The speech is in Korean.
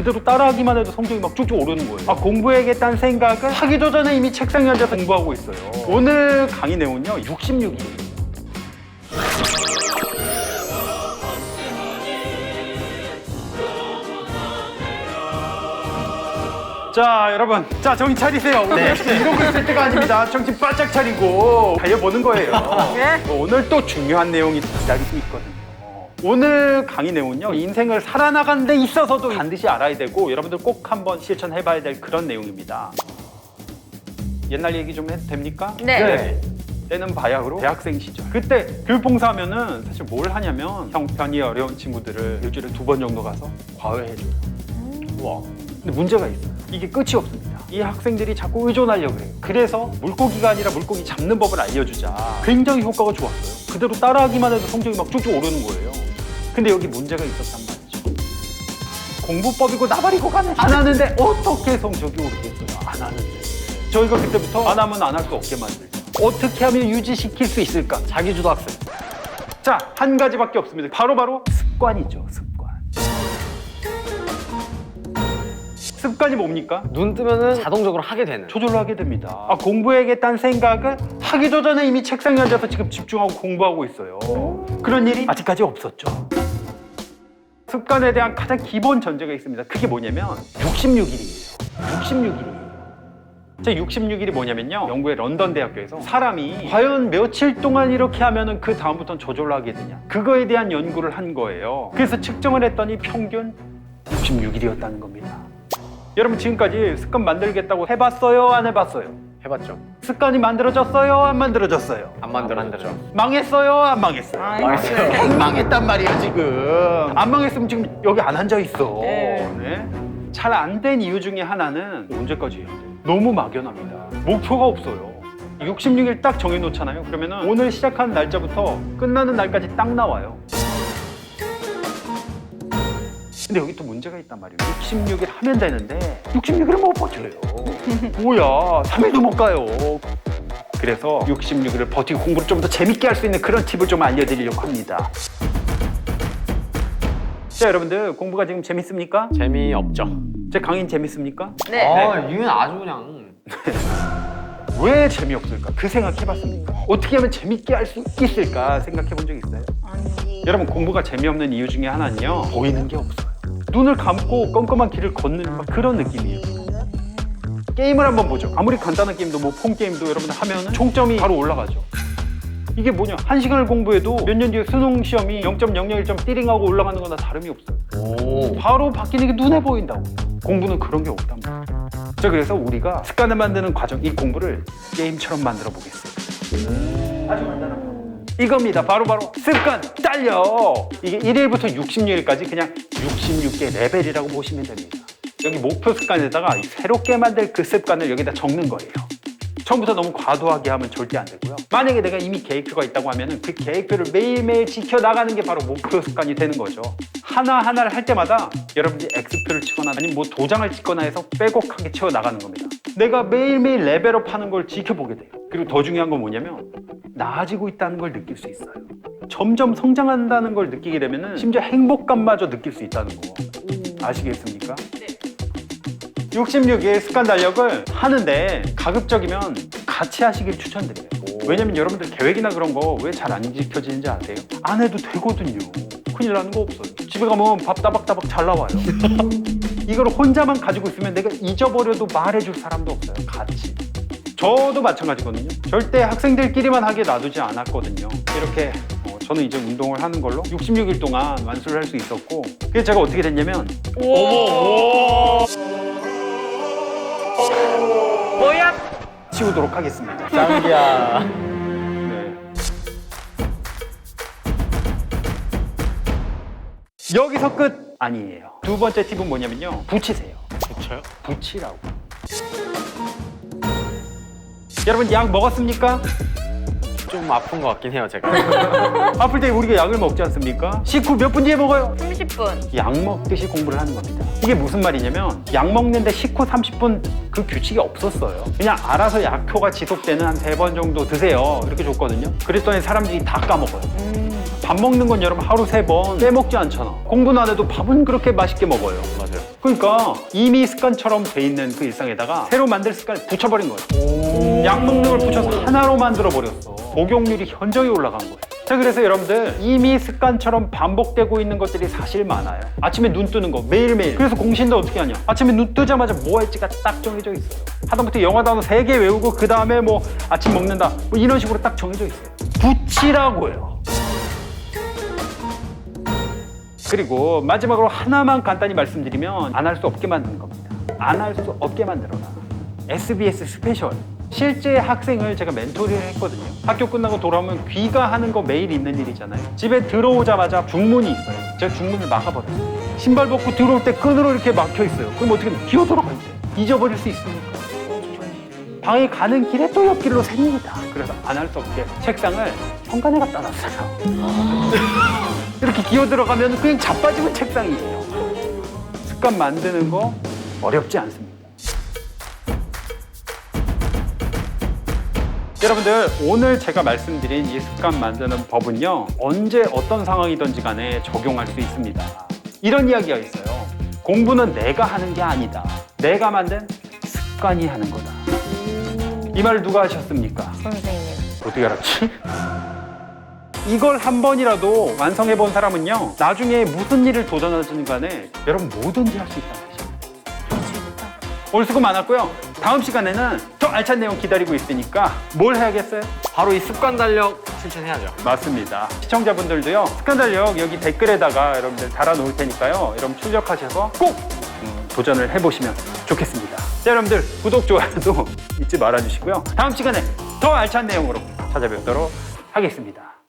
그대로 따라하기만 해도 성적이 막 쭉쭉 오르는 거예요. 아, 공부해야겠다는 생각을 하기도 전에 이미 책상에 앉아서 공부하고 있어요. 오늘 강의 내용은요, 66일. 자, 여러분. 자, 정신 차리세요. 오늘 이러고 있을 때가 아닙니다. 정신 바짝 차리고 달려보는 거예요. 오늘 또 중요한 내용이 기다리고 있거든요. 오늘 강의 내용은요, 인생을 살아나가는 데 있어서도 반드시 알아야 되고, 여러분들 꼭 한번 실천해 봐야 될 그런 내용입니다. 옛날 얘기 좀 해도 됩니까? 네. 때는 바야흐로 대학생 시절. 그때 교육봉사하면은 사실 뭘 하냐면 형편이 어려운 친구들을 일주일에 두 번 정도 가서 과외해줘요. 와. 근데 문제가 있어요. 이게 끝이 없습니다. 이 학생들이 자꾸 의존하려고 그래요. 그래서 물고기가 아니라 물고기 잡는 법을 알려주자. 굉장히 효과가 좋았어요. 그대로 따라하기만 해도 성적이 막 쭉쭉 오르는 거예요. 근데 여기 문제가 있었단 말이죠. 공부법이고 나발이고 가는 안 하는데 어떻게 성적이 오르겠어요? 안 하는데. 저희가 그때부터 안 하면 안 할 수 없게 만들자. 어떻게 하면 유지시킬 수 있을까? 자기주도 학습. 자, 한 가지밖에 없습니다. 바로 바로 습관이죠, 습관. 습관이 뭡니까? 눈 뜨면은 자동적으로 하게 되는. 저절로 하게 됩니다. 아, 공부해야겠다는 생각을 하기도 전에 이미 책상에 앉아서 지금 집중하고 공부하고 있어요. 그런 일이 아직까지 없었죠. 습관에 대한 가장 기본 전제가 있습니다. 그게 뭐냐면 66일이에요. 66일이에요. 제 66일이 뭐냐면요. 영국의 런던 대학교에서 사람이 과연 며칠 동안 이렇게 하면은 그 다음부터는 저절로 하게 되냐. 그거에 대한 연구를 한 거예요. 그래서 측정을 했더니 평균 66일이었다는 겁니다. 여러분 지금까지 습관 만들겠다고 해봤어요? 안 해봤어요? 해봤죠. 습관이 만들어졌어요? 안 만들어졌어요? 안 만들었죠. 망했어요? 안 망했어요? 망했어요. 망했단 말이야 지금. 안 망했으면 지금 여기 안 앉아 있어. 네. 잘 안 된 이유 중에 하나는 언제까지 해야 돼? 너무 막연합니다. 목표가 없어요. 66일 딱 정해놓잖아요. 그러면은 오늘 시작하는 날짜부터 끝나는 날까지 딱 나와요. 근데 여기 또 문제가 있단 말이에요. 66일 하면 되는데 66일을 못 버텨요. 뭐야, 3일도 못 가요. 그래서 66일을 버티고 공부를 좀 더 재밌게 할 수 있는 그런 팁을 좀 알려드리려고 합니다. 자, 여러분들 공부가 지금 재밌습니까? 재미없죠. 제 강의 재밌습니까? 네. 아, 이건 아주 그냥. 왜 재미없을까? 그 생각해봤습니까? 어떻게 하면 재밌게 할 수 있을까 생각해본 적 있어요? 아니. 여러분 공부가 재미없는 이유 중에 하나는요 보이는 게 없어요 눈을 감고 껌껌한 길을 걷는 막 그런 느낌이에요. 게임을 한번 보죠. 아무리 간단한 게임도 뭐 폰 게임도 여러분들 하면 총점이 바로 올라가죠. 이게 뭐냐? 한 시간을 공부해도 몇 년 뒤에 수능 시험이 0.001점 띠링하고 올라가는 거나 다름이 없어요. 오. 바로 바뀌는 게 눈에 보인다고. 공부는 그런 게 없단 말이에요. 자 그래서 우리가 습관을 만드는 과정 이 공부를 게임처럼 만들어 보겠습니다. 아주 간단한 거. 이겁니다. 바로바로 습관 달려. 이게 1일부터 66일까지 그냥 66개 레벨이라고 보시면 됩니다 여기 목표 습관에다가 이 새롭게 만들 그 습관을 여기다 적는 거예요 처음부터 너무 과도하게 하면 절대 안 되고요. 만약에 내가 이미 계획표가 있다고 하면은 그 계획표를 매일매일 지켜나가는 게 바로 목표 습관이 되는 거죠. 하나하나를 할 때마다 여러분들이 X표를 치거나 아니면 뭐 도장을 찍거나 해서 빼곡하게 채워나가는 겁니다. 내가 매일매일 레벨업 하는 걸 지켜보게 돼요. 그리고 더 중요한 건 뭐냐면 나아지고 있다는 걸 느낄 수 있어요. 점점 성장한다는 걸 느끼게 되면은 심지어 행복감마저 느낄 수 있다는 거. 아시겠습니까? 66일 습관 달력을 하는데 가급적이면 같이 하시길 추천드려요. 왜냐면 여러분들 계획이나 그런 거 왜 잘 안 지켜지는지 아세요? 안 해도 되거든요. 큰일 나는 거 없어요. 집에 가면 밥 따박따박 잘 나와요. 이걸 혼자만 가지고 있으면 내가 잊어버려도 말해줄 사람도 없어요. 같이. 저도 마찬가지거든요. 절대 학생들끼리만 하게 놔두지 않았거든요. 이렇게 어, 저는 이제 운동을 하는 걸로 66일 동안 완수를 할 수 있었고 그래서 제가 어떻게 됐냐면 뭐야? 치우도록 하겠습니다. 짱이야. 네. 여기서 끝 아니에요. 두 번째 팁은 뭐냐면요. 붙이세요. 붙여요? 붙이라고. 여러분 약 먹었습니까? 좀 아픈 것 같긴 해요, 제가. 아플 때 우리가 약을 먹지 않습니까? 식후 몇 분 뒤에 먹어요? 30분. 약 먹듯이 공부를 하는 겁니다. 이게 무슨 말이냐면 약 먹는데 식후 30분 그 규칙이 없었어요. 그냥 알아서 약효가 지속되는 한 세 번 정도 드세요. 이렇게 줬거든요. 그랬더니 사람들이 다 까먹어요. 밥 먹는 건 여러분 하루 세 번 빼먹지 않잖아. 공부는 안 해도 밥은 그렇게 맛있게 먹어요. 맞아요. 그러니까 이미 습관처럼 돼 있는 그 일상에다가 새로 만들 습관을 붙여버린 거예요. 약 먹는 걸 붙여서 하나로 만들어 버렸어. 복용률이 현저히 올라간 거예요. 자, 그래서 여러분들 이미 습관처럼 반복되고 있는 것들이 사실 많아요. 아침에 눈 뜨는 거 매일매일. 그래서 공신도 어떻게 하냐? 아침에 눈 뜨자마자 뭐 할지가 딱 정해져 있어요. 하다못해 영어 단어 세 개 외우고 그 다음에 뭐 아침 먹는다. 뭐 이런 식으로 딱 정해져 있어요. 붙이라고요. 그리고 마지막으로 하나만 간단히 말씀드리면 안 할 수 없게 만드는 겁니다. 안 할 수 없게 만들어라. SBS 스페셜. 실제 학생을 제가 멘토링을 했거든요. 학교 끝나고 돌아오면 귀가하는 거 매일 있는 일이잖아요. 집에 들어오자마자 중문이 있어요. 제가 중문을 막아버렸어요. 신발 벗고 들어올 때 끈으로 이렇게 막혀 있어요. 그럼 어떻게 기어 들어갈 때 잊어버릴 수 있으니까. 방에 가는 길에 또 옆길로 셉니다. 그래서 안 할 수 없게 책상을 현관에 갖다 놨어요. 이렇게 기어 들어가면 그냥 자빠지면 책상이에요. 습관 만드는 거 어렵지 않습니다. 여러분들 오늘 제가 말씀드린 이 습관 만드는 법은요 언제 어떤 상황이든지 간에 적용할 수 있습니다. 이런 이야기가 있어요. 공부는 내가 하는 게 아니다. 내가 만든 습관이 하는 거다. 이 말을 누가 하셨습니까? 선생님. 어떻게 알았지? 이걸 한 번이라도 완성해 본 사람은요 나중에 무슨 일을 도전하든 간에 여러분 뭐든지 할 수 있다는 뜻입니다 오늘 수고 많았고요 다음 시간에는 더 알찬 내용 기다리고 있으니까 뭘 해야겠어요? 바로 이 습관 달력 실천해야죠. 맞습니다. 시청자분들도요 습관 달력 여기 댓글에다가 여러분들 달아놓을 테니까요. 여러분 출력하셔서 꼭 음, 도전을 해보시면 좋겠습니다. 자 여러분들 구독 좋아요도 잊지 말아주시고요. 다음 시간에 더 알찬 내용으로 찾아뵙도록 하겠습니다